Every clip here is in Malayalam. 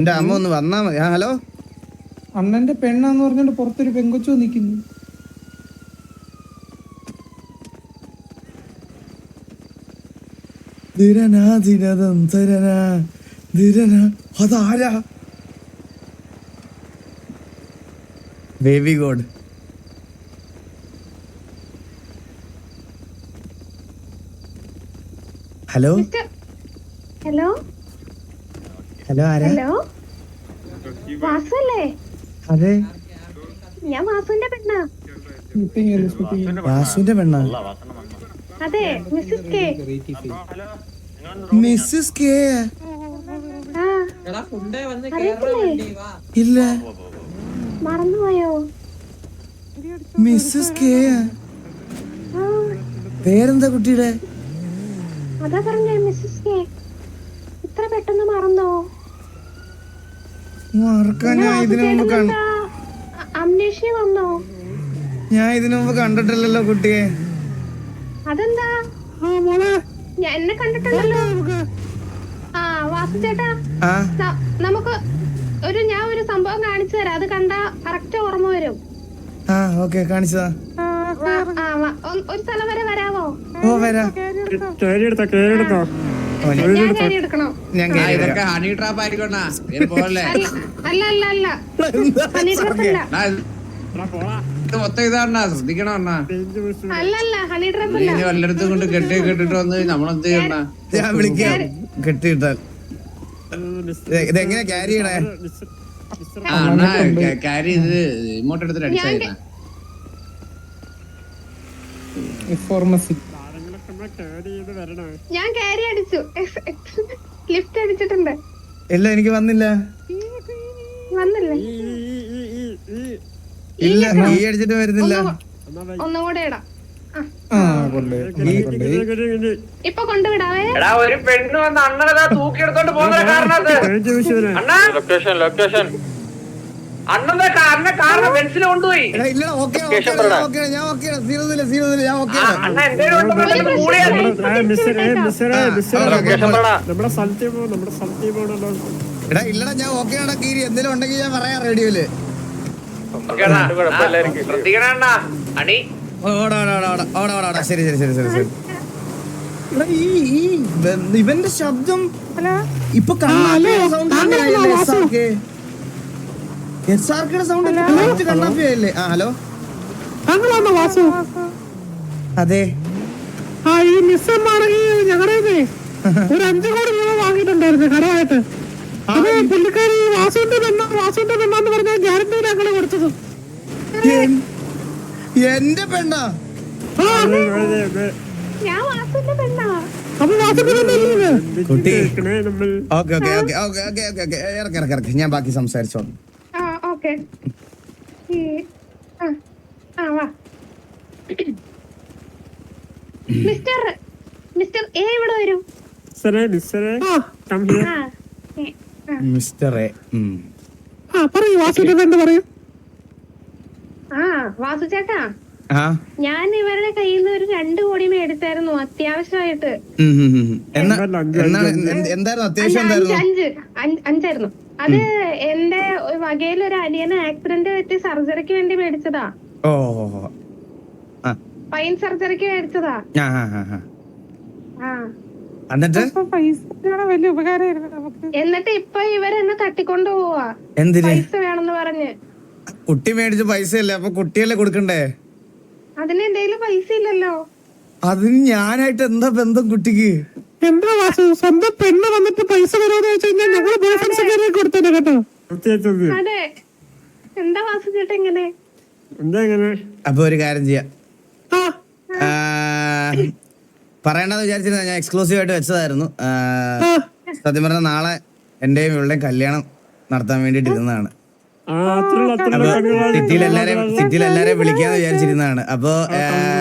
എന്റെ അമ്മ ഒന്ന് വന്നാ മതി. ഹലോ? അണ്ണന്റെ പെണ്ണാന്ന് പറഞ്ഞോണ്ട് പുറത്തൊരു പെങ്കൊച്ചു നിക്കുന്നു ധിരനാ ധിരതം ധരനാ ധിരന അതാരാ? Baby god hello hello hello ആരാ? ഹലോ? വാസു അല്ലേ അതെ. ഞാൻ വാസുവിന്റെ പെണ്ണാ. വാസുവിന്റെ പെണ്ണാ. അതെ മിസ്സസ് കെ. Mrs K? ഇല്ല. മറന്നുപോയോ? Mrs K? ആ. പേരെന്താ കുട്ടിയുടെ? അതാ പറഞ്ഞേ മിസ്സസ് കെ. ഇത്ര പെട്ടെന്ന് മറന്നോ? ഞാൻ ഇതിനു മുമ്പ് കണ്ട അംനേഷ്യ വന്നോ? ഞാൻ ഇതിനു മുമ്പ് കണ്ടിട്ടില്ലല്ലോ കുട്ടിയെ. അതെന്താ? എന്നെ ആ നമുക്ക് ഒരു ഞാൻ ഒരു സംഭവം കാണിച്ചു തരാം. അത് കണ്ട കറക്റ്റ് ഓർമ്മ വരും. ആ ഓക്കെ കാണിച്ചതാ. ഒരു സ്ഥലം വരെ വരാമോ ഓ വരാം. എടുക്കണോ? ഞാൻ ഇതൊക്കെ ഹണി ട്രാപ്പ് ആയിരിക്കണ പോലെ അല്ല അല്ല അല്ല അല്ല. ഹണി ട്രാപ്പ് അല്ല. ഇത് മൊത്തം ഇതാണ ശ്രദ്ധിക്കണം അണ്ണാ ഇനി വല്ലയിടത്തും കൊണ്ട് കെട്ടി കെട്ടിട്ട് വന്ന് നമ്മളെന്ത് ചെയ്യണ ഞാൻ വിളിക്കാം. കെട്ടിയിട്ടാൽ. ഇതെങ്ങനെ ക്യാരി ചെയ്യണേ? അണ്ണാ കാരി ഇത് ഇങ്ങോട്ട് എടുത്തിട്ട് അടിച്ചായിരുന്ന ഫോർമസി ഞാൻ കയറി അടിച്ചു. ലിഫ്റ്റ് അടിച്ചിട്ടുണ്ട്. ഇല്ല എനിക്ക് വന്നില്ല. വന്നില്ലേ. ഇല്ല ഈ അടിച്ചിട്ട് വരുന്നില്ല. ഒന്നും കൂടെ ഇടാം. ഇപ്പൊ കൊണ്ടുവിടാവേ. എടാ ഒരു പെണ്ണ് വന്ന് അണ്ണനെ തൂക്കിയെടുത്തോണ്ട് പോകുന്ന കാരണം അണ്ണാ. ലൊക്കേഷൻ ലൊക്കേഷൻ അണ്ണന്റെ അണ്ണ കാരണം ബെൻസിൽ കൊണ്ടുപോയി. എടാ ഇല്ലടാ ഓക്കെ ഓക്കെ ഞാൻ ഓക്കെ ആണോ കീരി. എന്തെങ്കിലും ഉണ്ടെങ്കിൽ ഞാൻ പറയാം റേഡിയോയിൽ. ഓക്കേടാ. ആ, ശ്രദ്ധിക്കണേ അണ്ണാ. അണി? ഓടാ ഓടാ ഓടാ ഓടാ. ഓടാ ഓടാ ഓടാ. ശരി ശരി ശരി ശരി ശരി. ഇവന്റെ ശബ്ദം ഇപ്പൊ സൗണ്ട് എസ് ആർ കെയുടെ സൗണ്ട് കണ്ണാപ്പിയല്ലേ ആ ഹലോ? താങ്കളാണോ വാസു? അതെ. ആ ഈ മിസ്സമ്മാണെങ്കിൽ ഞങ്ങളുടെ ഒരു അഞ്ചു കോടി രൂപ വാങ്ങിയിട്ടുണ്ടായിരുന്നു കടമായിട്ട്. അത് പുള്ളിക്കാരി വാസുവിന്റെ പെണ്ണ വാസുവിന്റെ പെണ്ണാന്ന് പറഞ്ഞാൽ ഗ്യാരണ്ടി ഞങ്ങൾ കൊടുത്തത്. എൻ- എന്റെ പെണ്ണാ? ഞാൻ വാസുവിന്റെ പെണ്ണാ. അപ്പൊ വാസുവിന്റെ പെണ്ണല്ലേ കുട്ടി. Okay okay okay okay okay okay okay ഇറക്കി ഇറക്കി ഇറക്കി. ഞാൻ ബാക്കി സംസാരിച്ചോളാം. ഓക്കെ ആ ആ വാ. മിസ്റ്റർ മിസ്റ്റർ എ ഇവിടെ വരൂ? മിസ്സറേ മിസ്സറേ കം ഹിയർ. Mr A. ആ പറയൂ വാസുവിന്റെ എന്താ പറയൂ? ആ വാസു ചേട്ടാ. ആ. ഞാൻ ഇവരുടെ കയ്യിൽ നിന്ന് ഒരു രണ്ട് കോടി മേടിച്ചായിരുന്നു അത്യാവശ്യമായിട്ട്. എന്തായിരുന്നു? അത്യാവശ്യം അഞ്ച് അഞ്ച് അഞ്ച് അഞ്ചായിരുന്നു. അത് എന്റെ വകയിൽ ഒരു അനിയന് ആക്സിഡന്റ് പറ്റി സർജറിക്ക് വേണ്ടി മേടിച്ചതാ. ഓ പൈൻ സർജറിക്ക് മേടിച്ചതാ. ആ ആ, ആ, ആ. ആ. എന്നിട്ട്? വലിയ ഉപകാരമായിരുന്നു നമുക്ക്. എന്നിട്ട് ഇപ്പൊ ഇവരെന്നെ തട്ടിക്കൊണ്ടു പോവാ. എന്തിന്? പൈസ വേണമെന്ന് പറഞ്ഞ്. കുട്ടി മേടിച്ച പൈസ അല്ലേ അപ്പൊ കുട്ടിയല്ലേ കൊടുക്കണ്ടേ? അതിന് എന്തെങ്കിലും പൈസ ഇല്ലല്ലോ. അതിന് ഞാനായിട്ട് എന്താ ബന്ധം കുട്ടിക്ക്? എന്താ സ്വന്തം പെണ്ണ് വന്നിട്ട് പൈസ വരുമെന്ന് വെച്ച് കഴിഞ്ഞാൽ ബോയ് ഫ്രണ്ട്സ് കൊടുത്തേനെ കേട്ടോ അപ്പൊ ഒരു കാര്യം ചെയ്യാം പറയണ്ടെന്ന് വിചാരിച്ചിരുന്ന ഞാൻ എക്സ്ക്ലൂസീവ് ആയിട്ട് വെച്ചതായിരുന്നു സത്യം പറഞ്ഞ നാളെ എന്റെയും ഇവളുടെയും കല്യാണം നടത്താൻ വേണ്ടിട്ട് ഇരുന്നതാണ് സിറ്റിയിൽ എല്ലാരെയും സിറ്റിയിൽ എല്ലാരെയും വിളിക്കാന്ന് വിചാരിച്ചിരുന്നതാണ് അപ്പൊ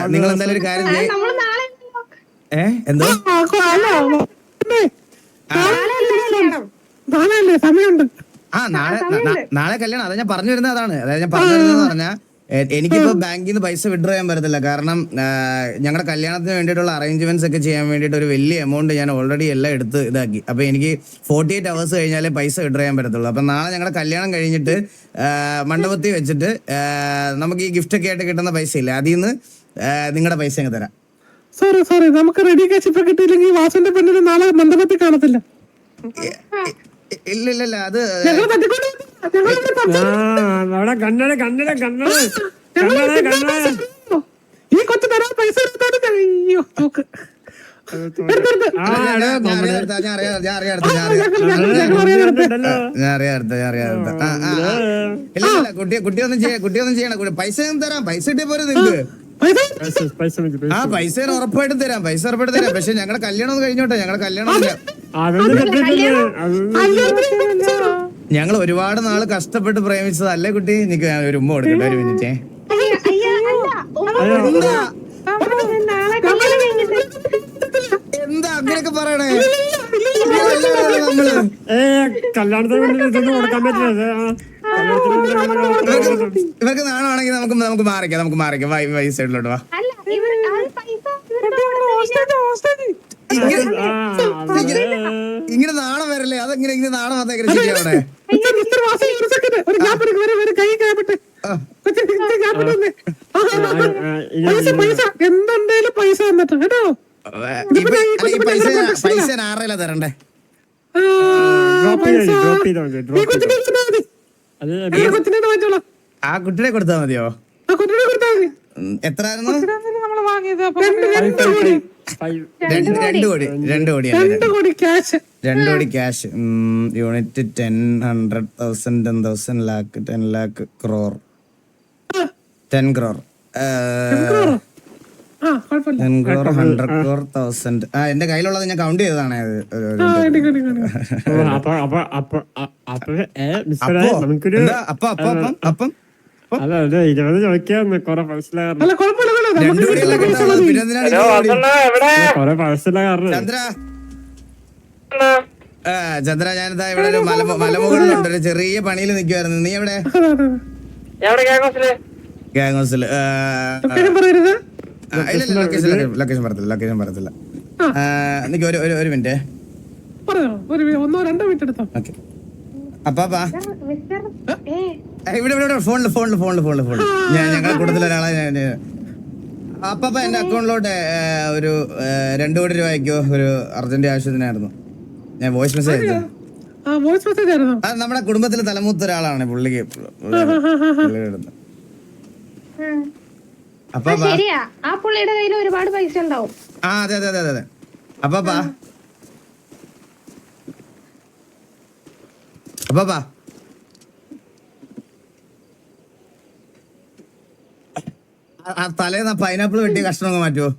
നിങ്ങൾ എന്തായാലും ഒരു കാര്യം ഏ എന്തോ നാളെ സമയമുണ്ട്. ആ നാളെ നാളെ കല്യാണം. അതാ ഞാൻ പറഞ്ഞു വരുന്നത് അതാണ്. അതായത് ഞാൻ പറഞ്ഞു വരുന്നത് പറഞ്ഞാ എ- എനിക്കിപ്പോ ബാങ്കിൽ നിന്ന് പൈസ വിഡ്രോ ചെയ്യാൻ പറ്റത്തില്ല. കാരണം ഞങ്ങളുടെ കല്യാണത്തിന് വേണ്ടിയിട്ടുള്ള അറേഞ്ച്മെന്റ്സ് ഒക്കെ ചെയ്യാൻ വേണ്ടിയിട്ട് ഒരു വലിയ എമൗണ്ട് ഞാൻ ഓൾറെഡി എല്ലാം എടുത്ത് ഇതാക്കി. അപ്പൊ എനിക്ക് ഫോർട്ടി എയ്റ്റ് അവേഴ്സ് കഴിഞ്ഞാലേ പൈസ വിഡ്രോ ചെയ്യാൻ പറ്റത്തുള്ളൂ. അപ്പൊ നാളെ ഞങ്ങളുടെ കല്യാണം കഴിഞ്ഞിട്ട് മണ്ഡപത്തി മണ്ഡപത്തിൽ വെച്ചിട്ട് നമുക്ക് ഈ ഗിഫ്റ്റ് ഒക്കെ ആയിട്ട് കിട്ടുന്ന പൈസ ഇല്ല? അതിൽ നിന്ന് നിങ്ങളുടെ പൈസ അങ്ങ് തരാം. സോറി സോറി നമുക്ക് റെഡി കാശ് ഇപ്പൊ കിട്ടിയില്ലെങ്കിൽ വാസുവിന്റെ പെണ്ണിന് നാളെ മണ്ഡപത്തിൽ കാണത്തില്ല. ഇല്ലില്ല അത് അവിടെ കണ്ണട കണ്ണട കണ്ണട. കണ്ണട കണ്ണട. ഈ കൊച്ചു തരാൻ പൈസ അയ്യോ കുട്ടിയൊന്നും ചെയ്യണം പൈസ തരാം പൈസ ഇട്ടേ പോരെ നിങ്ങക്ക്. ആ പൈസ ഉറപ്പായിട്ടും തരാം പൈസ ഉറപ്പായിട്ടും തരാം. പക്ഷെ ഞങ്ങളുടെ കല്യാണം ഒന്ന് കഴിഞ്ഞോട്ടെ ഞങ്ങളുടെ കല്യാണം ഞങ്ങൾ ഒരുപാട് നാൾ കഷ്ടപ്പെട്ട് പ്രേമിച്ചത്. അല്ലേ കുട്ടി? നിക്ക് ഞാൻ ഒരു ഉമ്മ കൊടുക്കട്ടെ ഒരു മിനിറ്റേ എന്താ? അങ്ങനെയൊക്കെ പറയണേ? കല്യാണത്തിന് വേണ്ടി കൊടുക്കാൻ പറ്റില്ല. ഇവർക്ക് നാണമാണെങ്കിൽ നമുക്ക് നമുക്ക് മാറിക്കാം നമുക്ക് മാറിക്കാം. വൈ സൈഡിലോട്ട് വാ. ഇങ്ങനെ നാണം വരല്ലേ? അതെങ്ങനെ ഇങ്ങനെ നാണം വന്നാ ശരിയാവണേ? എന്തായാലും പൈസ കേട്ടോ? പൈസ ആറേലാ തരണ്ടേ? ഡ്രോപ്പ് ചെയ്തോ ഡ്രോപ്പ് ചെയ്തോ. അത് ആ കുട്ടിനെ കൊടുത്താ മതിയോ? കുട്ടിനെ കൊടുത്താ മതി. എത്ര രണ്ട് കോടി. രണ്ട് കോടി. രണ്ട് കോടി cash unit ten hundred thousand ten thousand lakh ten lakh crore ten crore എന്റെ കയ്യിലുള്ളത് ഞാൻ കൗണ്ട് ചെയ്തതാണ്. ചന്ദ്ര. ഞാനിതാ ഇവിടെ ഒരു മലമുകളിലുണ്ട് ഒരു ചെറിയ പണിയിൽ നിക്കുവായിരുന്നു. നീ എവിടെ? ഗ്യാങ് ഹൗസിൽ? ഗ്യാങ് ലൊക്കേഷൻ ലൊക്കേഷൻ പറയത്തില്ല ലൊക്കേഷൻ പറയത്തില്ല. ആ, നിക്ക് ഒരു ഒരു മിനിറ്റ്. ഒന്നോ രണ്ടോ മിനിറ്റ് എടുത്തോ. ഓക്കെ. അപ്പാപ്പാ ഇവിടെ ഇവിടെ ഞാൻ ഞങ്ങളുടെ കൂട്ടത്തിൽ ഒരാളെ അപ്പാപ്പ എന്റെ അക്കൗണ്ടിലോട്ട് ഒരു രണ്ടു കോടി രൂപ അയക്കോ? ഒരു അർജന്റ് ആവശ്യത്തിനായിരുന്നു. ഞാൻ വോയിസ് മെസ്സേജ് അയച്ചു വോയിസ് മെസ്സേജ് ആയിരുന്നു. അത് നമ്മുടെ കുടുംബത്തിലെ തലമൂത്ത ഒരാളാണ് പുള്ളിക്ക്. പുള്ളിയുടെ അപ്പൊ ശരിയാ. ആ പുള്ളിയുടെ കയ്യിൽ ഒരുപാട് പൈസ ഉണ്ടാവും. ആ അതെ അതെ അതെ അതെ. അപ്പൊ ബാ. അപ്പൊ ബാ. ആ തലേന്ന് പൈനാപ്പിൾ വെട്ടിയ കഷ്ണമൊക്കെ മാറ്റുമോ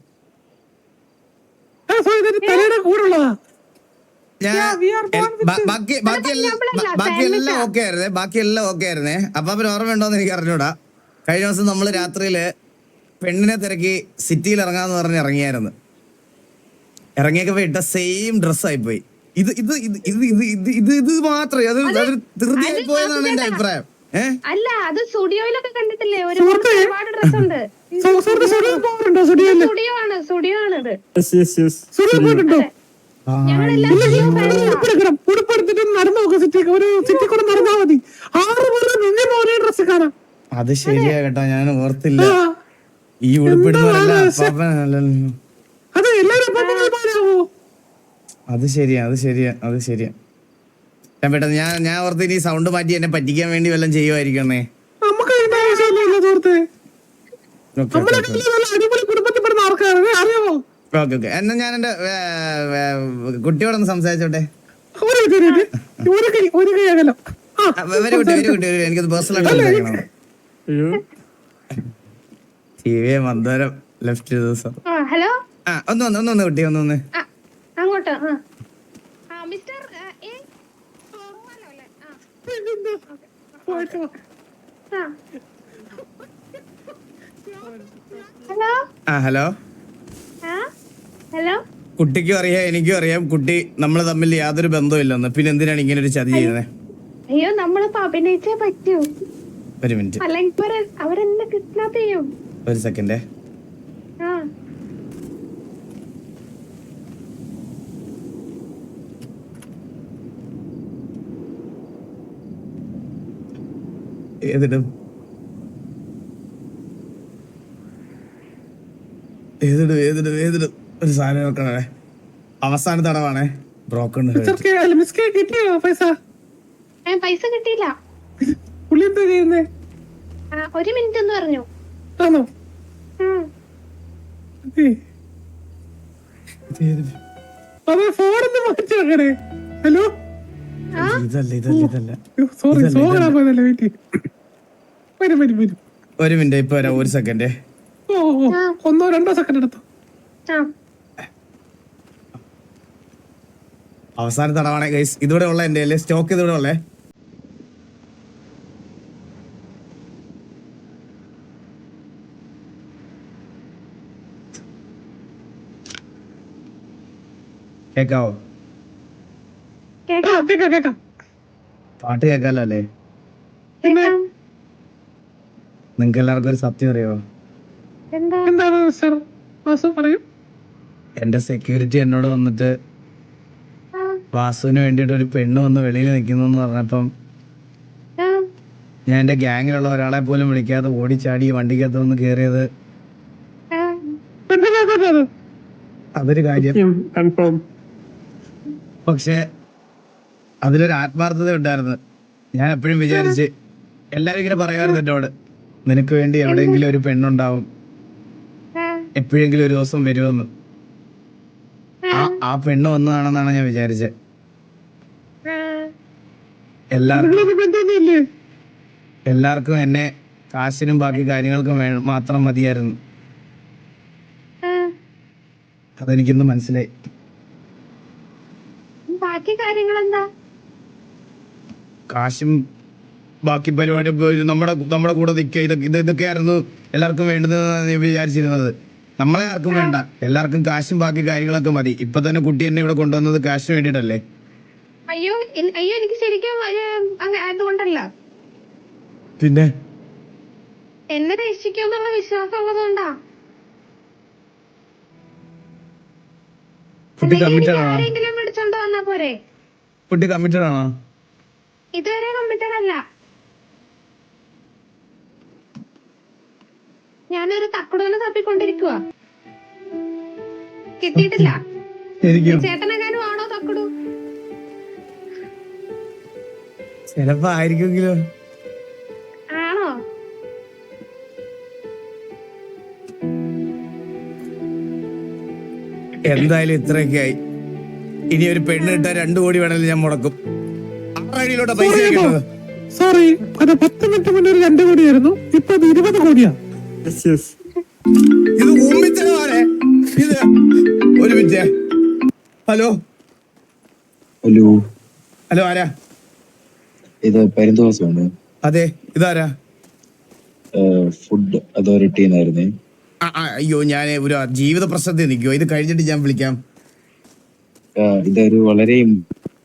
ബാക്കിയെല്ലാം ഓക്കെ ആയിരുന്നേ ബാക്കിയെല്ലാം ഓക്കെ ആയിരുന്നേ. അപ്പൊ അവർ ഓർമ്മ ഉണ്ടോന്ന് എനിക്ക് അറിഞ്ഞൂടാ. കഴിഞ്ഞ ദിവസം നമ്മൾ രാത്രിയിൽ പെണ്ണിനെ തിരക്കി സിറ്റിയിൽ ഇറങ്ങാന്ന് പറഞ്ഞ് ഇറങ്ങിയായിരുന്നു. ഇറങ്ങിയൊക്കെ ഇട്ട സെയിം ഡ്രസ് പോയി ഇത് ഇത് ഇത് ഇത് ഇത് ഇത് ഇത് ഇത് മാത്രമേ അത് അതൊരു ധൃതിയായി പോയെന്നാണ് എന്റെ അഭിപ്രായം. ഏഹ് അല്ല അത് സ്റ്റുഡിയോയിലൊക്കെ കണ്ടിട്ടില്ലേ? ഒരു സുഹൃത്തേ. ഒരുപാട് ഡ്രസ് ഉണ്ട്. സോ- സുഹൃത്ത് സ്റ്റുഡിയോ പോകാറുണ്ടോ സ്റ്റുഡിയോയിൽ സ്റ്റുഡിയോ ആണ് സ്റ്റുഡിയോ ആണ് ഇത്. യെസ് യെസ് യെസ് സ്റ്റുഡിയോ പോയിട്ടുണ്ടോ ഞങ്ങളെല്ലാം ഉടുപ്പെടുക്കണം ഉടുപ്പെടുത്തിട്ട് നടന്നു നോക്കും സിറ്റി ഒരു സിറ്റി കൂടെ നടന്നാ മതി. ആറ് പേര് നിങ്ങൾ ഒരേ ഡ്രസ് കാണാം അത് ശരിയാ കേട്ടോ ഞാൻ ഓർത്തില്ല. ആ, ഈ അത് ശരിയാ അത് ശരിയാ അത് ശരിയാ. ഞാൻ പെട്ടെന്ന് ഞാൻ ഞാൻ ഓർത്ത് ഇനി സൗണ്ട് മാറ്റി എന്നെ പറ്റിക്കാൻ വേണ്ടി വല്ലതും ചെയ്യുമായിരിക്കണേ എന്നാ ഞാൻ എന്റെ കുട്ടിയോടൊന്ന് സംസാരിച്ചോട്ടെ? എനിക്കത് പേഴ്സണൽ ടി വി മന്ദരം ലെഫ്റ്റ് ദിവസം ഹലോ ആ ഒന്ന് ഒന്ന് ഒന്ന് കുട്ടി ഒന്ന് ഒന്ന് അങ്ങോട്ട് മിസ്റ്റർ. ഹലോ? ആ ഹലോ? ഹലോ? കുട്ടിക്കും അറിയാം എനിക്കും അറിയാം. കുട്ടി നമ്മൾ തമ്മിൽ യാതൊരു ബന്ധവും ഇല്ലെന്ന് പിന്നെ എന്തിനാണ് ഇങ്ങനെ ഒരു ചതി ചെയ്യുന്നത് അയ്യോ നമ്മളിപ്പോ അഭിനയിച്ചേ പറ്റൂ. ഒരു മിനിറ്റ് അല്ലെങ്കിൽ അവരെ അവരെന്നെ കിഡ്നാപ്പ് ചെയ്യും. ഒരു സെക്കൻഡേ ആ. ഏതിടും? ഏതിടും ഏതിടും ഏതിടും? ഒരു സാധനം നോക്കണേ അവസാന തടവാണേ ബ്രോക്കൺ കിട്ടിയോ പൈസ. പൈസ കിട്ടിയില്ല. പുള്ളി എന്താ ചെയ്യുന്നേ? ആ, ഒരു മിനിറ്റ് എന്ന് പറഞ്ഞു. ആണോ. അതെ ഫോണൊന്ന് മാറ്റി വെക്കണേ. ഹലോ? ആ? ഇതല്ല ഇതല്ല ഇതല്ല. സോറി സോറി പോയതല്ലേ വെയിറ്റ് വരും വരും വരും. ഒരു മിനിറ്റ് ഇപ്പൊ വരാം ഒരു സെക്കൻഡ് ഓ ഒന്നോ രണ്ടോ സെക്കൻഡ് എടുത്തോ. ആ. അവസാന തടവാണേ ഗൈസ് ഇതിവിടെ ഉള്ള എന്റെ അല്ലേ? സ്റ്റോക്ക് ഇതിവിടെ ഉള്ളേ? കേക്കാവോ? പാട്ട് കേക്കാലോ അല്ലേ? നിങ്ങൾക്ക് എല്ലാവർക്കും ഒരു സത്യം അറിയോ എന്താ? എന്താണ് മിസ്റ്റർ വാസു പറയൂ. എന്റെ സെക്യൂരിറ്റി എന്നോട് വന്നിട്ട് വാസുവിന് വേണ്ടിയിട്ട് ഒരു പെണ്ണ് വന്ന് വെളിയിൽ നിൽക്കുന്നു എന്ന് പറഞ്ഞപ്പം ഞാൻ എന്റെ ഗ്യാങ്ങിലുള്ള ഒരാളെ പോലും വിളിക്കാതെ ഓടിച്ചാടി വണ്ടിക്കകത്ത് വന്ന് കയറിയത്. എന്താ അതൊരു കാര്യം. പക്ഷെ അതിലൊരു ആത്മാർത്ഥത ഉണ്ടായിരുന്നു. ഞാൻ എപ്പോഴും വിചാരിച്ച് എല്ലാരും ഇങ്ങനെ പറയാറുണ്ട് എന്നോട്. നിനക്ക് വേണ്ടി എവിടെയെങ്കിലും ഒരു പെണ്ണുണ്ടാവും. എപ്പോഴെങ്കിലും ഒരു ദിവസം വരുമെന്ന്. ആ പെണ്ണ് വന്നതാണെന്നാണ് ഞാൻ വിചാരിച്ചത്. എല്ലാവർക്കും എല്ലാവർക്കും എന്നെ കാശിനും ബാക്കി കാര്യങ്ങൾക്കും മാത്രം മതിയായിരുന്നു. അതെനിക്കിന്ന് മനസ്സിലായി. ബാക്കി കാര്യങ്ങൾ എന്താ കാശും ബാക്കി പരിപാടി നമ്മുടെ നമ്മുടെ കൂടെ നിൽക്കുക ഇതൊക്കെ ഇത് ഇതൊക്കെയായിരുന്നു എല്ലാവർക്കും വേണ്ടതെന്നാണ് ഞാൻ വിചാരിച്ചിരുന്നത്. നമ്മളെ ആർക്കും വേണ്ട. എല്ലാവർക്കും കാശും ബാക്കി കാര്യങ്ങളൊക്കെ മതി. ഇപ്പൊ തന്നെ കുട്ടി എന്നെ ഇവിടെ കൊണ്ടുവന്നത് കാശിന് വേണ്ടിട്ടല്ലേ അയ്യോ അയ്യോ എനിക്ക് ശരിക്കും അതുകൊണ്ടല്ല. പിന്നെ? എന്നെ രക്ഷിക്കും എന്നുള്ള വിശ്വാസം ഉള്ളതുകൊണ്ടാ. കുട്ടി അല്ലെങ്കിൽ കമ്മിറ്റഡ് ആണോ? ആരെങ്കിലും വന്നാ പോരെ? കുട്ടി കമ്മിറ്റഡ് ആണോ? ഇതുവരെ കമ്മിറ്റഡ് അല്ല. ഞാനൊരു തക്കുടനെ തപ്പിക്കൊണ്ടിരിക്കുക കിട്ടിയിട്ടില്ല. ചേട്ടനെങ്ങാനും ആണോ തക്കുടു? ചിലപ്പോ ആയിരിക്കുമെങ്കിലോ. എന്തായാലും ഇത്രയൊക്കെ ആയി ഇനി ഒരു പെണ്ണ് കിട്ടാൻ രണ്ടു കോടി വേണമെങ്കിൽ ഞാൻ മുടക്കും. ആറ് ഐഡിയിലോട്ടാ പൈസ അയക്കേണ്ടത് സോറി അത് പത്ത് മിനിറ്റ് മുന്നേ ഒരു രണ്ട് കോടിയായിരുന്നു. ഇപ്പൊ അത് ഇരുപത് കോടിയാ. യെസ് യെസ് ഇത് ഉമ്മിച്ചതാണ് ഇത് ഒരു മിനിറ്റ് ഹലോ? ഹലോ ഹലോ ആരാ? ഇത് പരിന്തോഷമാണ് അതെ ഇതാരാ? ഫുഡ് അതോറിറ്റി എന്നായിരുന്നേ ആ, ആ, അയ്യോ ഞാൻ ഒരു ജീവിത പ്രശ്നത്തിൽ നിൽക്കുവോ? ഇത് കഴിഞ്ഞിട്ട് ഞാൻ വിളിക്കാം. ഇതൊരു വളരെ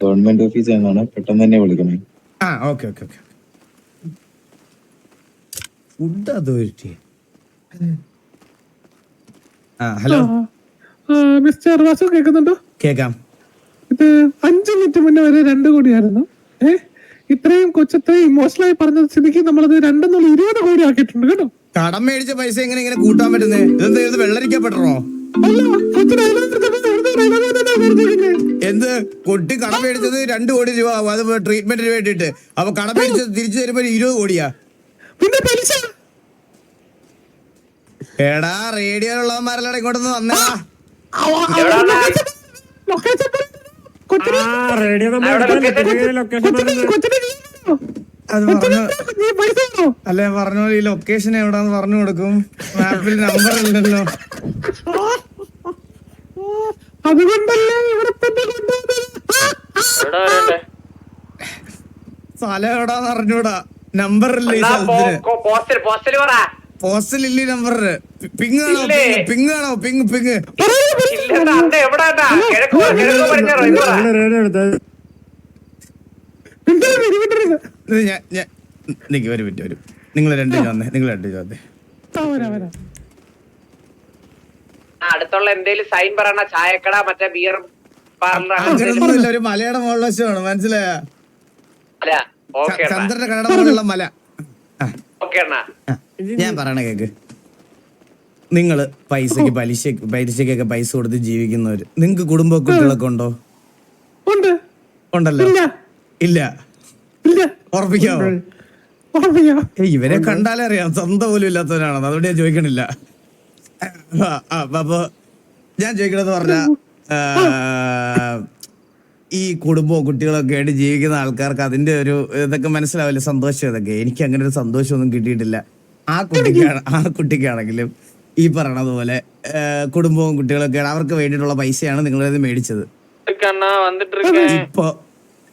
ഗവൺമെന്റ് ഓഫീസ് എന്നാണ് പെട്ടെന്ന് തന്നെ വിളിക്കണേ ആ okay okay okay. Food authority ആ ഹലോ? മിസ്റ്റർ വാസു കേൾക്കുന്നുണ്ടോ? കേക്കാം ഇത് അഞ്ചു മിനിറ്റ് മുന്നേ വരെ രണ്ട് കോടിയായിരുന്നു. ഏ ഇത്രയും കൊച്ചത്തെ ഇമോഷണലായി പറഞ്ഞ സ്ഥിതിക്ക് നമ്മളത് രണ്ടെന്നുള്ള ഇരുപത് കോടി ആക്കിയിട്ടുണ്ട് കേട്ടോ. കടം മേടിച്ച പൈസ എങ്ങനെ ഇങ്ങനെ കൂട്ടാൻ പറ്റുന്നേ? ഇതെന്താ ഇത് വെള്ളരിക്കപ്പെട്ടോ എന്ത്? കുട്ടി കടം മേടിച്ചത് രണ്ടു കോടി രൂപ ആവും. അത് ട്രീറ്റ്മെന്റിന് വേണ്ടിട്ട് അപ്പൊ കടം മേടിച്ചത് തിരിച്ചു തരുമ്പോ ഇരുപത് കോടിയാ. പിന്നെ പലിശ? എടാ റേഡിയോയിലുള്ളവന്മാരെല്ലാം ഇങ്ങോട്ടൊന്ന് വന്നേടാ. റേഡിയോ നമ്മൾ ലൊക്കേഷൻ? അത് പറഞ്ഞു? അല്ലെ പറഞ്ഞ പോലെ ഈ ലൊക്കേഷൻ എവിടാന്ന് പറഞ്ഞു കൊടുക്കും. മാപ്പിൽ നമ്പർ ഇല്ലല്ലോ. അതുകൊണ്ടല്ലേ ഇവിടെ സ്ഥലം എവിടാന്ന് അറിഞ്ഞൂടാ. നമ്പർ ഇല്ല ഈ സ്ഥലത്തിന്? പോസ്റ്റൽ പോസ്റ്റൽ പറ. പോസ്റ്റൽ ഇല്ല? നമ്പർ പിങ് ആണോ? പിങ് ആണോ പിങ് പിങ് ഇല്ല ഞാൻ ഞാൻ നിക്ക് ഒരു മിനിറ്റ് വരും. നിങ്ങൾ രണ്ടുപേരും വന്നേ നിങ്ങൾ വരാം വരാം. അടുത്തുള്ള എന്തേലും സൈൻ പറയണ? ചായക്കട മറ്റേ ബിയർ പാർലർ ഒരു മലയുടെ മുകളിൽ വശമാണ് മനസ്സിലായ? ചന്ദ്രന്റെ കടയുടെ മുകളിലുള്ള മല. ഞാൻ പറയണ കേക്ക്. നിങ്ങൾ പൈസക്ക് പലിശ പലിശക്കൊക്കെ പൈസ കൊടുത്ത് ജീവിക്കുന്നവര്. നിങ്ങക്ക് കുടുംബ കുട്ടികളൊക്കെ ഉണ്ടോ? ഉണ്ട്. ഉണ്ടല്ലോ? ഇല്ല. ഇവരെ കണ്ടാലേ അറിയാം. സ്വന്തം പോലും ഇല്ലാത്തവരാണെന്ന് അതുകൊണ്ട് ഞാൻ ചോദിക്കണില്ല. അപ്പൊ ഞാൻ ചോദിക്കണെന്ന് പറഞ്ഞ ഈ കുടുംബവും കുട്ടികളൊക്കെ ആയിട്ട് ജീവിക്കുന്ന ആൾക്കാർക്ക് അതിന്റെ ഒരു ഇതൊക്കെ മനസ്സിലാവില്ല സന്തോഷം ഇതൊക്കെ. എനിക്ക് അങ്ങനെ ഒരു സന്തോഷമൊന്നും കിട്ടിയിട്ടില്ല. ആ കുട്ടിക്കാണ് ആ കുട്ടിക്കാണെങ്കിലും ഈ പറയണത് പോലെ കുടുംബവും കുട്ടികളൊക്കെ അവർക്ക് വേണ്ടിയിട്ടുള്ള പൈസയാണ് നിങ്ങളത് മേടിച്ചത്. ഇപ്പൊ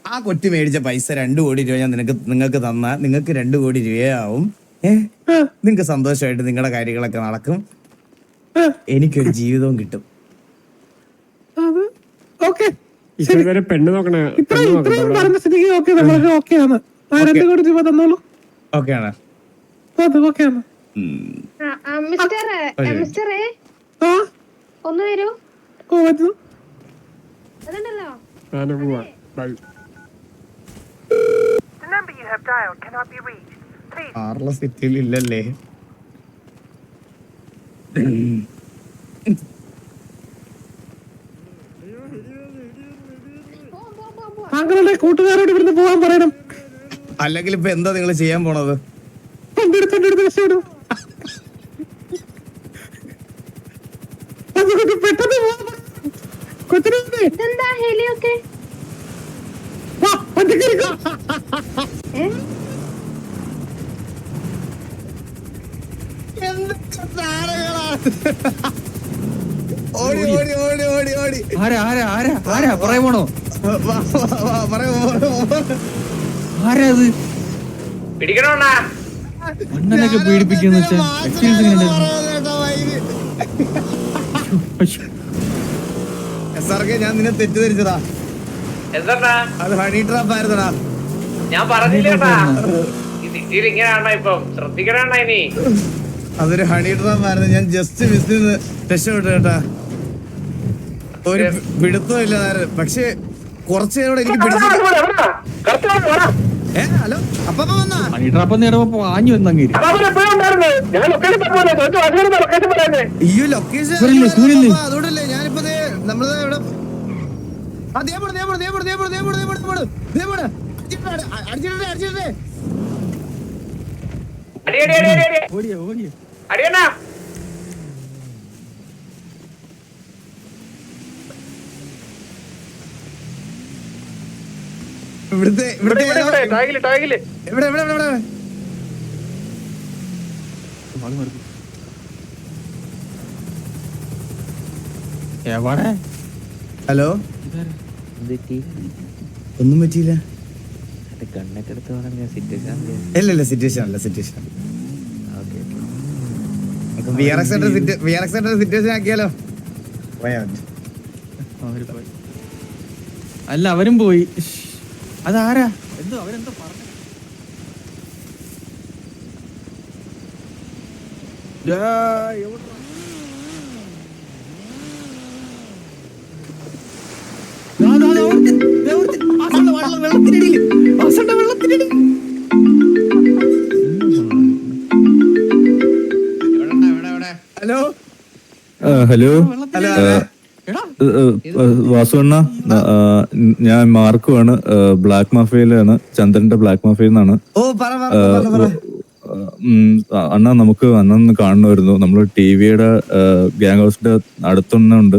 ആ കൊട്ടി മേടിച്ച പൈസ രണ്ടു കോടി രൂപ ഞാൻ നിനക്ക് നിങ്ങൾക്ക് തന്നാൽ നിങ്ങൾക്ക് രണ്ടു കോടി രൂപയാവും. ഏഹ് നിങ്ങക്ക് സന്തോഷമായിട്ട് നിങ്ങളുടെ കാര്യങ്ങളൊക്കെ നടക്കും. എനിക്കൊരു ജീവിതവും കിട്ടും. പെണ്ണ് നോക്കണേ ഇത്ര പെണ്ണ് നോക്കട്ടെ ഇത്രയും പറഞ്ഞ സ്ഥിതിക്ക് ഓക്കെ. നമ്മളൊക്കെ ഓക്കെ ആണ്. ആ രണ്ട് കോടി രൂപ തന്നോളൂ. ഓക്കെ ആണ്. അത് ഓക്കെ ആണ്. ആ, ആ, മിസ്റ്റർ മിസ്റ്ററേ ആ ഒന്ന് വരൂ. ഓ അതുണ്ടല്ലോ. Number you have dialed cannot be reached. Please. സിറ്റിയിൽ ഇല്ലല്ലേ താങ്കളുടെ കൂട്ടുകാരോട് ഇവിടുന്ന് പോകാൻ പറയണം. അല്ലെങ്കിൽ ഇപ്പൊ എന്താ നിങ്ങൾ ചെയ്യാൻ പോണത്? രക്ഷപ്പെടും പെട്ടെന്ന്. കൊച്ചിനെ ഇതെന്താ ഹെലിയൊക്കെ വാ വണ്ടി കയറിക്കോ ഏ ഓടി ഓടി ഓടി ഓടി ഓടി ആരാ ആരാ ആരാ ആരാ പറയാൻ പോണോ വാ, വാ, വാ, പറയൂ, പറയൂ, പറയൂ. ആരാ അത് പിടിക്കണോ അണ്ണാ അണ്ണനൊക്കെ പീഡിപ്പിക്കാന്ന് എക്സ്പീരിയൻസ് എങ്ങനെ ഞാൻ നിന്നെ തെറ്റിദ്ധരിച്ചതാ. അത് ഹണി ട്രാപ്പ് ആയിരുന്നടാ. ഞാൻ പറഞ്ഞില്ലേട്ടാ ഇപ്പം? ശ്രദ്ധിക്കണ ഇനി. അതൊരു ഹണി ട്രാപ്പ് ആയിരുന്നു. ഞാൻ ജസ്റ്റ് മിസ് രക്ഷപ്പെട്ടു കേട്ടാ. ഒരു പിടുത്തമില്ല പക്ഷേ കുറച്ച് നേരം എനിക്ക് പിടിച്ചു ഏ ഹലോ? അപ്പൊ വന്നാ? ഹണി ട്രാപ്പ് നേരപ്പോ ആഞ്ഞു വന്നങ്ങേര് ഞാൻ ലൊക്കേഷൻ പോലെ ലൊക്കേഷൻ പറയുന്നത് അയ്യോ ലൊക്കേഷൻ? അതുകൊണ്ടല്ലേ ഞാനിപ്പോ ദേ നമ്മൾ ഇവിടെ ആ ദേ പോണ്, ദേ പോണ്, ദേ പോണ്, ദേ പോണ്, ദേ പോണ്, ദേ പോണ്, ദേ പോണ്, ദേ പോണ്. അടിച്ചിട്ടെ, അടിച്ചിട്ടെ, അടിച്ചിട്ടെ. അടി അടി അടി അടി അടി. ഓടിയോ അടിയണ്ണാ ഇവിടുത്തെ ഇവിടുത്തെ എവിടെ? ഹലോ? ഒന്നും പറ്റിയില്ല. കണ്ണൊക്കെ എടുത്ത് പറഞ്ഞ സിറ്റുവേഷൻ ഇല്ല ഇല്ല സിറ്റുവേഷൻ അല്ല situation V R X situation ആക്കിയാലോ? പോയാ മതി. അവർ പോയി. അല്ല അവരും പോയി. അതാരാ? എന്തോ അവരെന്തോ പറഞ്ഞു എവിടെ എവിടെ എവിടെ ഹലോ? ഹലോ. ഹലോ വാസുവണ്ണ ഞാൻ മാർക്കുമാണ് ബ്ലാക്ക് മാഫിയയിലാണ് ചന്ദ്രന്റെ ബ്ലാക്ക് മാഫിയിൽ നിന്നാണ്. അണ്ണ അണ്ണാ നമുക്ക് അന്നൊന്ന് കാണണമായിരുന്നു. നമ്മൾ ടി വിയുടെ ഗ്യാങ് ഹൗസിന്റെ അടുത്തൊന്നുണ്ട്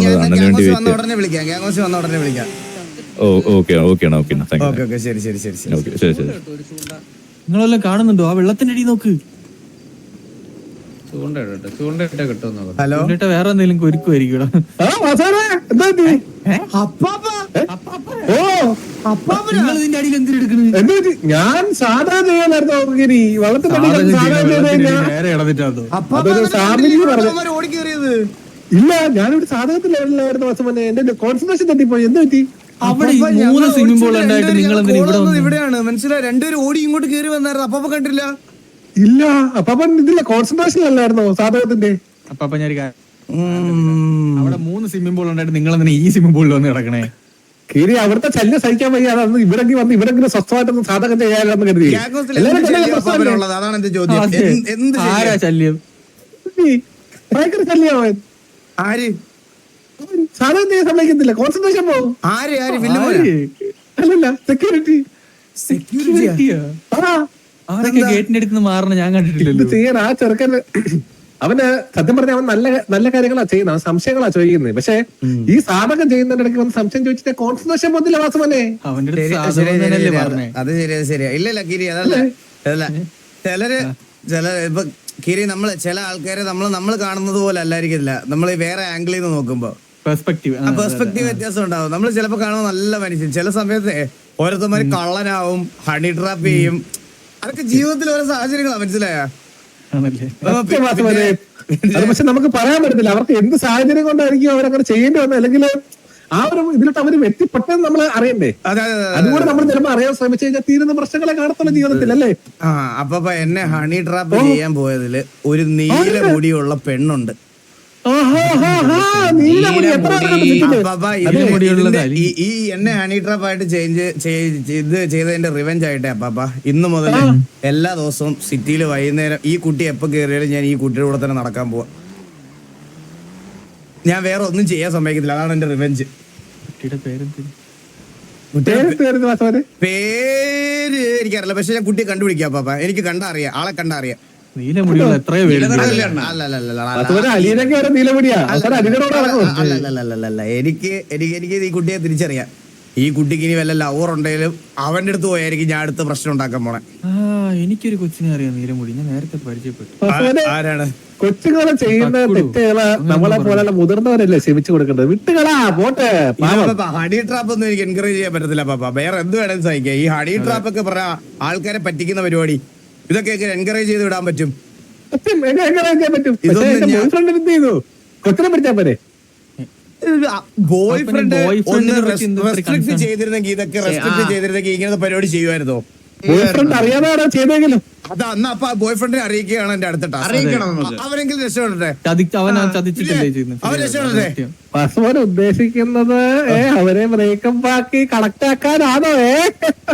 ഗ്യാങ് വേണ്ടി വിളിക്കാം. ഗ്യാങ് ഹൗസ് വന്ന ഉടനെ വിളിക്കാം. ഓക്കെ ഓക്കെ അണ്ണാ ഓക്കെ അണ്ണാ താങ്ക് ഓക്കെ ഓക്കെ ശരി ശരി ശരി ശരി ഓക്കെ ശരി ശരി. നിങ്ങളെല്ലാം കാണുന്നുണ്ടോ? ആ വെള്ളത്തിന്റെ അടി നോക്ക് ഹലോ? വേറെ എന്തെങ്കിലും? ഞാൻ സാധാ ചെയ്യാനായിരുന്നു ഇല്ല ഞാനിവിടെ സാധകത്തിൽ ലെവലിലായിരുന്നു വസം തന്നെ എന്റെ കോൺസെൻട്രേഷൻ തട്ടിപ്പോയി. എന്താ പറ്റി? അവിടെ മൂന്ന് സ്വിമ്മിംഗ് പൂൾ ഉണ്ടായിട്ട് നിങ്ങൾ? ഇവിടെയാണ്. മനസ്സിലായി? രണ്ടുപേരും ഓടി ഇങ്ങോട്ട് കേറി വന്നായിരുന്നു. അപ്പൊ കണ്ടില്ല? ഇല്ല. അപ്പാപ്പൻ ഇതില്ല കോൺസെൻട്രേഷൻ അല്ലായിരുന്നോ സാധകത്തിന്റെ? അപ്പൊ അപ്പൊ ഞാൻ കാര്യം- അവിടെ മൂന്ന് സ്വിമ്മിംഗ് പൂൾ ഉണ്ടായിട്ട് നിങ്ങൾ എന്തിനാ ഈ സ്വിമ്മിംഗ് പൂളിൽ വന്ന് കിടക്കണേ? കീരി അവിടുത്തെ ശല്യം സഹിക്കാൻ വയ്യ. അതാണ് ഇവിടെ വന്ന് ഇവിടെ സ്വസ്ഥമായിട്ടൊന്ന് സാധകം ചെയ്യാനെന്ന് കരുതി. ശല്യം? അതാണ് എന്റെ ചോദ്യം. എന്ത്- എന്ത് ആരാ ശല്യം? ശല്യം? ഭയങ്കര ശല്യമാവൻ ആര്? ചെയ്യാൻ സമ്മതിക്കത്തില്ല കോൺസെൻട്രേഷൻ പോകും ആര് ആര്? വില്ലുമോനാ? അല്ലല്ല സെക്യൂരിറ്റി സെക്യൂരിറ്റിയാ? ഗേറ്റിന്റെ അടുത്ത് നിന്ന് ഞാൻ കണ്ടിട്ടില്ലല്ലോ. ചെയ്യാൻ ആ ചെറുക്കന് അവന് സത്യം പറഞ്ഞ അവൻ നല്ല നല്ല കാര്യങ്ങളാ ചെയ്യുന്നത്. അവൻ സംശയങ്ങളാ ചോദിക്കുന്നത്. പക്ഷെ ഈ സാധകം ചെയ്യുന്നതിന്റെ ഇടയ്ക്ക് വന്ന് സംശയം ചോദിച്ചിട്ട് കോൺസെൻട്രേഷൻ പോകുന്നില്ല വാസവനെ അത് ശരിയാ ശരിയാ ഇല്ല ഇല്ല കിരി അതല്ല. അതല്ല. ചിലര് ചില ഇപ്പൊ കിരി നമ്മൾ ചില ആൾക്കാരെ നമ്മൾ നമ്മൾ കാണുന്നത് പോലെ അല്ലായിരിക്കില്ല നമ്മൾ വേറെ ആംഗിളിൽ നിന്ന് നോക്കുമ്പോ. പെർസ്പെക്ടീവ് വ്യത്യാസം ഉണ്ടാവും. നമ്മൾ ചിലപ്പോ കാണുമ്പോൾ നല്ല മനുഷ്യൻ. ചില സമയത്ത് ഓരോരുത്തന്മാര് കള്ളനാവും ഹണി ട്രാപ്പ് ചെയ്യും. അതൊക്കെ ജീവിതത്തിൽ ഓരോ സാഹചര്യങ്ങളാ മനസ്സിലായ? പക്ഷെ നമുക്ക് പറയാൻ പറ്റത്തില്ല. അവർക്ക് എന്ത് സാഹചര്യം കൊണ്ടായിരിക്കും അവരങ്ങനെ ചെയ്യേണ്ടി വന്നത്? അല്ലെങ്കിൽ ആ ഒരു ഇതിലോട്ട് അവർ എത്തിപ്പെട്ടെന്ന് നമ്മൾ അറിയണ്ടേ? അതുകൊണ്ട് അതുകൂടെ നമ്മൾ ചിലപ്പോൾ അറിയാൻ ശ്രമിച്ചു കഴിഞ്ഞാൽ തീരുന്ന പ്രശ്നങ്ങളെ കാണത്തുള്ള ജീവിതത്തിൽ അല്ലേ? അപ്പൊ എന്നെ ഹണി ട്രാപ്പ് ചെയ്യാൻ പോയതിൽ ഒരു നീല മുടിയുള്ള പെണ്ണുണ്ട്. ഈ- ഈ എന്നെ ഹണി ട്രാപ്പ് ആയിട്ട് ചേഞ്ച് ഇത് ചെയ്തതിന്റെ റിവെഞ്ച് ആയിട്ടേ അപ്പാപ്പ ഇന്ന് മുതൽ എല്ലാ ദിവസവും സിറ്റിയിൽ വൈകുന്നേരം ഈ കുട്ടി എപ്പോ കയറിയാലും ഞാൻ ഈ കുട്ടിയുടെ കൂടെ തന്നെ നടക്കാൻ പോവാ. ഞാൻ വേറെ ഒന്നും ചെയ്യാൻ സമ്മതിക്കത്തില്ല. അതാണ് എന്റെ റിവെഞ്ച്. പേര് എനിക്കറിയില്ല. പക്ഷെ ഞാൻ കുട്ടിയെ കണ്ടുപിടിക്കാം പാപ്പ എനിക്ക് കണ്ടറിയാം. ആളെ കണ്ടാ എത്രയോ അലീനൊക്കെ നീലമുടിയാ. അല്ല എനിക്ക് എനിക്ക് എനിക്ക് ഈ കുട്ടിയെ തിരിച്ചറിയാം. ഈ കുട്ടിക്ക് ഇനി വല്ല ലവർ ഉണ്ടെങ്കിലും അവന്റെ അടുത്ത് പോയായിരിക്കും ഞാൻ അടുത്ത പ്രശ്നം ഉണ്ടാക്കാൻ പോണേ. ആ എനിക്കൊരു കൊച്ചിനെ അറിയാം നീലമുടി. ഞാൻ നേരത്തെ പരിചയപ്പെട്ടു. ആരാണ്? കൊച്ചുകളെ ചെയ്യുന്ന. തെറ്റുകൾ നമ്മളെ പോലെയുള്ള മുതിർന്നവരല്ലേ ക്ഷമിച്ചു കൊടുക്കേണ്ടത്? വിട്ടുകളാ പോട്ടെ ഹണി ട്രാപ്പ് ഒന്നും എനിക്ക് എൻകറേജ് ചെയ്യാൻ പറ്റത്തില്ല പാപ്പ. വേറെ എന്ത് വേണമെങ്കിലും സഹിക്കാം. ഈ ഹണി ട്രാപ്പ് ഒക്കെ പറയാ ആൾക്കാരെ പറ്റിക്കുന്ന പരിപാടി. ഇതൊക്കെ എൻകറേജ് ചെയ്ത് വിടാൻ പറ്റും. ബോയ് ഫ്രണ്ട് ഒന്ന് റെസ്ട്രിക്ട് ചെയ്തിരുന്നെങ്കിൽ ഇതൊക്കെ റെസ്ട്രിക്ട് ചെയ്തിരുന്നെങ്കിൽ ഇങ്ങനത്തെ പരിപാടി ചെയ്യുമായിരുന്നോ? അറിയാതെ ചെയ്തെങ്കിലും അത് അന്ന് അപ്പൊ ബോയ് ഫ്രണ്ടിനെ അറിയിക്കുകയാണ് എന്റെ അടുത്ത ടാസ്ക് അറിയിക്കണം അവരെങ്കിലും രക്ഷപ്പെടട്ടെ. അവൻ ഉദ്ദേശിക്കുന്നത് അവരെ ബ്രേക്കപ്പ് ആക്കി കണക്ട് ആക്കാനാണോ ഏ?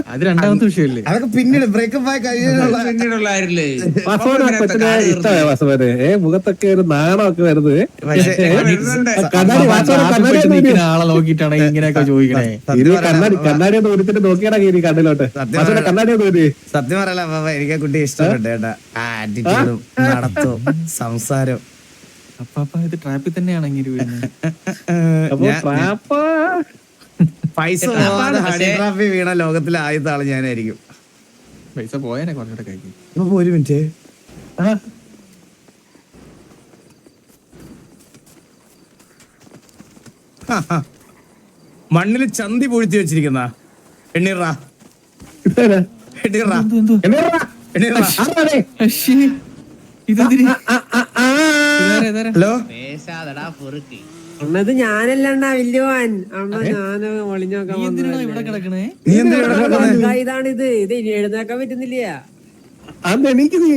അത് രണ്ടാമത്തെ വിഷയമല്ലേ? അതൊക്കെ പിന്നീട് ബ്രേക്കപ്പ് ആയി ഇഷ്ടമായ വാസവന് ഏ മുഖത്തൊക്കെ ഒരു നാണമൊക്കെ വരുന്നത്. ആളെ നോക്കിയിട്ടാണ് ഇങ്ങനെയൊക്കെ ചോദിക്കണേ. കണ്ണാടി കണ്ണാടി ഒന്ന് ഉരുത്തിട്ട് നോക്കിയാണെങ്കിൽ കണ്ണിലോട്ട്. കണ്ണാടി സത്യം പറയല പാപ്പ എനിക്ക് കുട്ടി ഇഷ്ടപ്പെട്ടു കേട്ടാ. ആറ്റിറ്റ്യൂഡും നടത്തും സംസാരം അപ്പൊ അപ്പൊ ഇത് ട്രാപ്പിൽ തന്നെയാണെങ്കിൽ പൈസ വീണ ലോകത്തിലെ ആദ്യത്തെ ആൾ ഞാനായിരിക്കും. പൈസ പോയാനെ കുറച്ചുകൂടെ കഴിക്കും അപ്പൊ ഒരു മിനിറ്റ്. മണ്ണിൽ ചന്തി പൊഴുത്തി വെച്ചിരിക്കുന്ന എണ്ണീറ ഹലോ? അണ്ണത് ഞാനല്ലണ്ണ വല്യവാൻ. അണ്ണ ഞാൻ ഒളിഞ്ഞോക്കാൻ നീ എന്തിനാ ഇവിടെ വന്നതല്ലേ. നീ എന്തിനാ ഇവിടെ കിടക്കുന്നെ? ആ, ഇതാണിത് ഇത്. ഇനി എഴുന്നേക്കാൻ പറ്റുന്നില്ല. എനിക്ക് നീ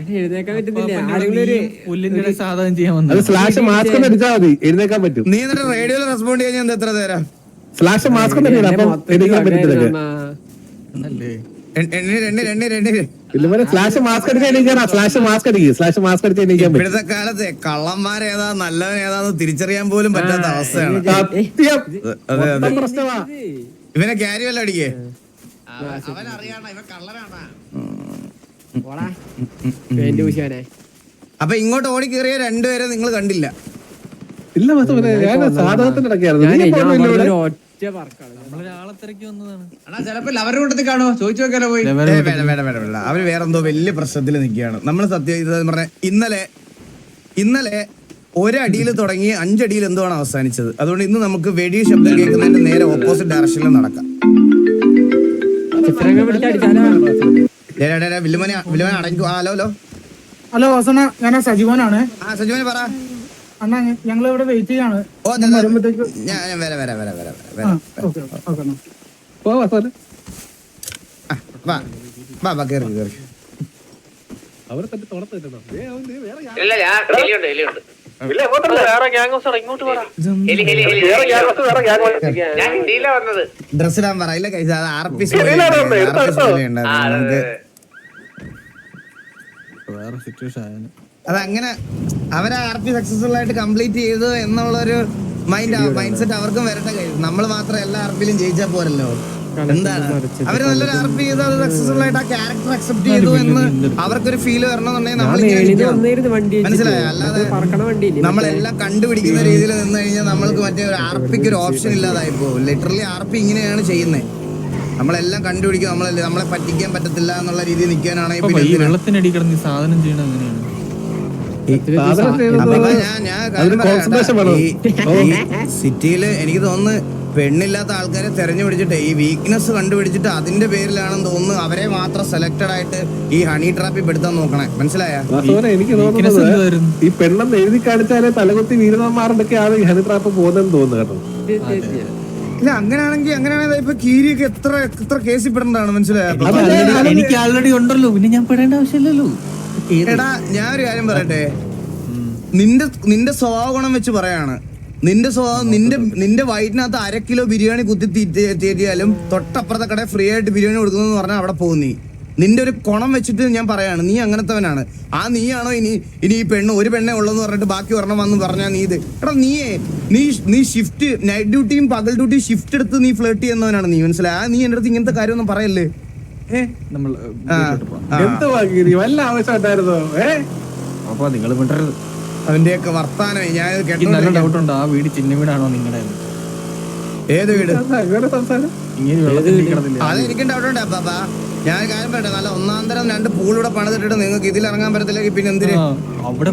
എടി, എഴുന്നേക്കാൻ പറ്റുന്നില്ല. ആരെങ്കിലും ഒരു പുല്ലിന്റെ സാധനം ചെയ്യാൻ വന്നു സ്ലാഷ് മാസ്ക് ഒന്ന് അടിച്ചാൽ മതി. എഴുന്നേക്കാൻ പറ്റും. നീ റേഡിയോയിൽ റെസ്പോണ്ട് ചെയ്യാൻ എത്ര തരാം സ്ലാഷ് മാസ്ക് ഇപ്പോഴത്തെ കാലത്തെ കള്ളന്മാരേതാ നല്ലവൻ ഏതാന്ന് തിരിച്ചറിയാൻ പോലും പറ്റാത്ത അവസ്ഥയാണ്. ഇവനെ ക്യാരി വല്ല അടിക്കേ? അവൻ അറിയാണ ഇവൻ കള്ളനാണോ? അപ്പൊ ഇങ്ങോട്ട് ഓടി കയറിയ രണ്ടുപേരെ നിങ്ങൾ കണ്ടില്ല. ഇല്ല മൊത്തം ഞാൻ സാധനത്തിന്റെ ഇടയ്ക്കായിരുന്നു ഞാനേ, നീ ഞാൻ പോകുന്നില്ല അവിടെ ഇവിടെ ഒരു ഒറ്റ പറക്കാണ് നമ്മളൊരാളെ തിരക്കി വന്നതാണ്. അണ്ണാ ചിലപ്പോ ലവരുടെ കൂട്ടത്തിൽ കാണോ? ചോദിച്ചു നോക്കാലോ പോയി? ഏ, വേണ്ട വേണ്ട വേണ്ട വേണ്ട. അവർ വേറെന്തോ വലിയ പ്രശ്നത്തിൽ നിൽക്കുകയാണ്. നമ്മൾ സത്യം ഇത് പറഞ്ഞ ഇന്നലെ ഇന്നലെ ഒരടിയിൽ തുടങ്ങി അഞ്ചടിയിൽ എന്തോ ആണ് അവസാനിച്ചത്? അതുകൊണ്ട് ഇന്ന് നമുക്ക് വെടി ശബ്ദം കേൾക്കുന്നതിന്റെ നേരെ ഓപ്പോസിറ്റ് ഡയറക്ഷനിൽ നടക്കാം. ചിത്രങ്ങൾ വില്ലുമനെ വില്ലുമനെ അടങ്ങി ആ, ഹലോ ഹലോ. ഹലോ വാസന ഞാൻ സജീവനാണ് ആ സജീവനെ പറ. അണ്ണാ ഞങ്ങൾ ഇവിടെ വെയിറ്റ് ചെയ്യാണ്. ഞാൻ വരാം വരാം വരാം വരാം വരാം. വാ വാ. വാ കയറി കയറി അവരെ തന്നെ തുറത്ത് അവൻ ദേ വേറെ ഗ്യാ- ഇല്ല ഞാൻ എലിയുണ്ട് എലിയുണ്ട് ഇല്ല എങ്ങോട്ടല്ല വേറെ ഗ്യാങ് ഹൗസ് ഇങ്ങോട്ട് പറ എലി എലി എലി വേറെ ഗ്യാങ് വേറെ ഗ്യാങ് ഞാൻ ഹിന്ദിയിലാ വന്നത്. ഡ്രസ് ഇടാൻ പറ. ഇല്ല കൈസ അത് ആർ പി. വേറെ സിറ്റുവേഷൻ ആയാലും അതങ്ങനെ അവരെ ആർ പി സക്സസ്ഫുൾ ആയിട്ട് കംപ്ലീറ്റ് ചെയ്തു എന്നുള്ളൊരു മൈൻഡ് മൈൻഡ് സെറ്റ് അവർക്കും വരട്ടെ കഴിയും നമ്മൾ മാത്രം എല്ലാ ആർ പിയിലും ജയിച്ചാൽ പോരല്ലോ. എന്താണ്? അവർ നല്ലൊരു ആർ പി ചെയ്ത് അത് സക്സസ്ഫുൾ ആയിട്ട് ആ ക്യാരക്ടർ അക്സെപ്റ്റ് ചെയ്തു എന്ന് അവർക്കൊരു ഫീൽ വരണമെന്നുണ്ടെങ്കിൽ നമ്മൾ മനസ്സിലായോ? അല്ലാതെ നമ്മളെല്ലാം കണ്ടുപിടിക്കുന്ന രീതിയിൽ നിന്ന് കഴിഞ്ഞാൽ നമ്മൾക്ക് മറ്റേ ഒരു ആർ പിക്ക് ഒരു ഓപ്ഷൻ ഇല്ലാതായി പോകും. ലിറ്ററലി ആർ പി ഇങ്ങനെയാണ് ചെയ്യുന്നത് നമ്മളെല്ലാം കണ്ടുപിടിക്കും. നമ്മളെ നമ്മളെ പറ്റിക്കാൻ പറ്റത്തില്ല എന്നുള്ള രീതിയിൽ നിൽക്കാനാണെങ്കിൽ പിന്നെ? വെള്ളത്തിനടി കിടന്ന് സാധനം ചെയ്യണത് എങ്ങനെയാണ്? സിറ്റിയിൽ എനിക്ക് തോന്നുന്നു പെണ്ണില്ലാത്ത ആൾക്കാരെ തെരഞ്ഞു പിടിച്ചിട്ട് ഈ വീക്ക്നെസ് കണ്ടുപിടിച്ചിട്ട് അതിന്റെ പേരിലാണെന്ന് തോന്നുന്നു അവരെ മാത്രം സെലക്ടഡ് ആയിട്ട് ഈ ഹണി ട്രാപ്പിൽ പെടുത്താൻ നോക്കണേ. മനസ്സിലായ? എനിക്ക് തോന്നുന്നത് ഈ പെണ്ണെന്ന് എഴുതി കാണിച്ചാലേ തലകുത്തി വീരന്മാരുടെയൊക്കെയാണ് ഈ ഹണി ട്രാപ്പ് പോകുന്നതെന്ന് തോന്നുന്നു കേട്ടോ. ഇല്ല അങ്ങനെയാണെങ്കിൽ അങ്ങനെയാണെങ്കിൽ ഇപ്പൊ കീരിയൊക്കെ എത്ര എത്ര കേസിൽ പെടേണ്ടതാണ് മനസ്സിലായോ? എനിക്ക് ഓൾറെഡി എനിക്ക് ആൾറെഡി ഉണ്ടല്ലോ. പിന്നെ ഞാൻ പെടേണ്ട ആവശ്യമില്ലല്ലോ. എടാ ഞാൻ ഒരു കാര്യം പറയട്ടെ? നിന്റെ നിന്റെ സ്വഭാവ ഗുണം വെച്ച് പറയാണ്. നിന്റെ സ്വഭാവം നിന്റെ നിന്റെ വയറ്റിനകത്ത് അര കിലോ ബിരിയാണി കുത്തി തീറ്റ- തീറ്റിയാലും തൊട്ടപ്പുറത്തെ കട ഫ്രീ ആയിട്ട് ബിരിയാണി കൊടുക്കുന്നു പറഞ്ഞാൽ അവിടെ പോകും നീ. നിന്റെ ഒരു കുണം വെച്ചിട്ട് ഞാൻ പറയാണ് നീ അങ്ങനത്തവനാണ്. ആ നീയാണോ ഇനി ഇനി ഈ പെണ്ണ് ഒരു പെണ്ണേ ഉള്ളെന്ന് പറഞ്ഞിട്ട് ബാക്കി ഒരെണ്ണം വന്ന് പറഞ്ഞാൽ നീ ഇത്. എടാ നീയേ നീ നീ ഷിഫ്റ്റ് നൈറ്റ് ഡ്യൂട്ടിയും പകൽ ഡ്യൂട്ടിയും ഷിഫ്റ്റ് എടുത്ത് നീ ഫ്ലേട്ട് ചെയ്യുന്നവനാണ് നീ മനസ്സിലായി? ആ നീ എന്റെ അടുത്ത് ഇങ്ങനത്തെ കാര്യമൊന്നും പറയല്ലേ? നമ്മൾ എന്ത് ഗിരി വല്ല ആവശ്യമുണ്ടായിരുന്നോ ഏ? അപ്പൊ നിങ്ങൾ വിടരുത് അവന്റെയൊക്കെ വർത്താനമേ ഞാൻ നല്ല ഡൗട്ട് ഉണ്ട്? ആ വീട് ചിന്ന വീടാണോ നിങ്ങളുടെ ഏത് വീട്? അത് എനിക്കും ഡൗട്ട് ഉണ്ട് അപ്പാ ഞാൻ കാര്യം പറയട്ടെ നല്ല ഒന്നാം തരം രണ്ട് പൂളിവിടെ പണിതിട്ടിട്ട് നിങ്ങൾക്ക് ഇതിൽ ഇറങ്ങാൻ പറ്റത്തില്ലെങ്കിൽ പിന്നെ എന്തിനാ? അവിടെ